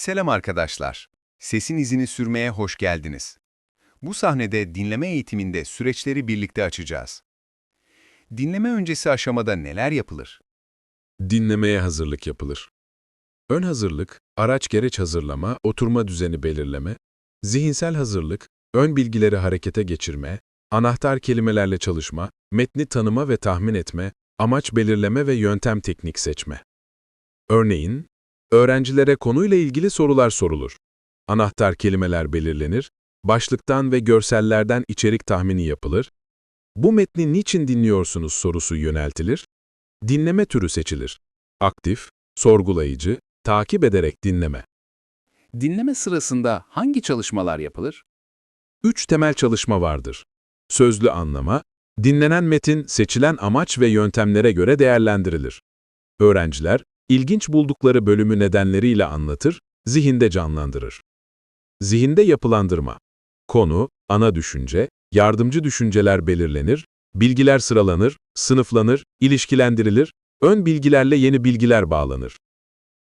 Selam arkadaşlar. Sesin izini sürmeye hoş geldiniz. Bu sahnede dinleme eğitiminde süreçleri birlikte açacağız. Dinleme öncesi aşamada neler yapılır? Dinlemeye hazırlık yapılır. Ön hazırlık, araç gereç hazırlama, oturma düzeni belirleme, zihinsel hazırlık, ön bilgileri harekete geçirme, anahtar kelimelerle çalışma, metni tanıma ve tahmin etme, amaç belirleme ve yöntem teknik seçme. Örneğin, öğrencilere konuyla ilgili sorular sorulur. Anahtar kelimeler belirlenir, başlıktan ve görsellerden içerik tahmini yapılır, bu metni niçin dinliyorsunuz sorusu yöneltilir, Dinleme türü seçilir. Aktif, sorgulayıcı, takip ederek dinleme. Dinleme sırasında hangi çalışmalar yapılır? Üç temel çalışma vardır. Sözlü anlama, dinlenen metin seçilen amaç ve yöntemlere göre değerlendirilir. Öğrenciler, ilginç buldukları bölümü nedenleriyle anlatır, zihinde canlandırır. Zihinde yapılandırma. Konu, ana düşünce, yardımcı düşünceler belirlenir, bilgiler sıralanır, sınıflanır, ilişkilendirilir, ön bilgilerle yeni bilgiler bağlanır.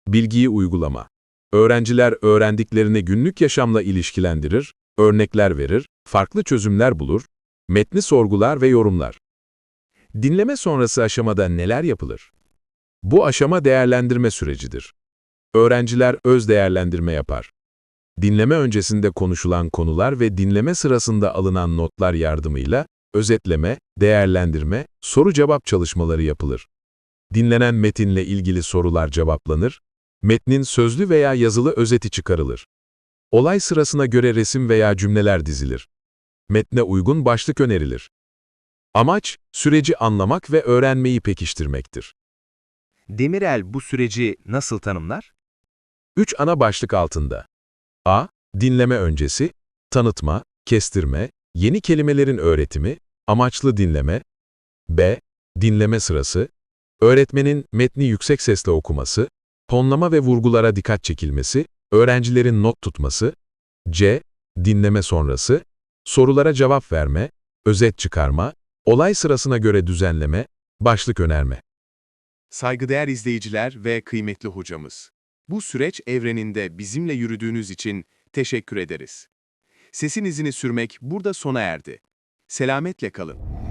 Bilgiyi uygulama. Öğrenciler öğrendiklerini günlük yaşamla ilişkilendirir, örnekler verir, farklı çözümler bulur, metni sorgular ve yorumlar. Dinleme sonrası aşamada neler yapılır? Bu aşama değerlendirme sürecidir. Öğrenciler öz değerlendirme yapar. Dinleme öncesinde konuşulan konular ve dinleme sırasında alınan notlar yardımıyla özetleme, değerlendirme, soru-cevap çalışmaları yapılır. Dinlenen metinle ilgili sorular cevaplanır, metnin sözlü veya yazılı özeti çıkarılır. Olay sırasına göre resim veya cümleler dizilir. Metne uygun başlık önerilir. Amaç, süreci anlamak ve öğrenmeyi pekiştirmektir. Demirel bu süreci nasıl tanımlar? Üç ana başlık altında. A. Dinleme öncesi, tanıtma, kestirme, yeni kelimelerin öğretimi, amaçlı dinleme. B. Dinleme sırası, öğretmenin metni yüksek sesle okuması, tonlama ve vurgulara dikkat çekilmesi, öğrencilerin not tutması. C. Dinleme sonrası, sorulara cevap verme, özet çıkarma, olay sırasına göre düzenleme, başlık önerme. Saygıdeğer izleyiciler ve kıymetli hocamız. Bu süreç evreninde bizimle yürüdüğünüz için teşekkür ederiz. Sesin izini sürmek burada sona erdi. Selametle kalın.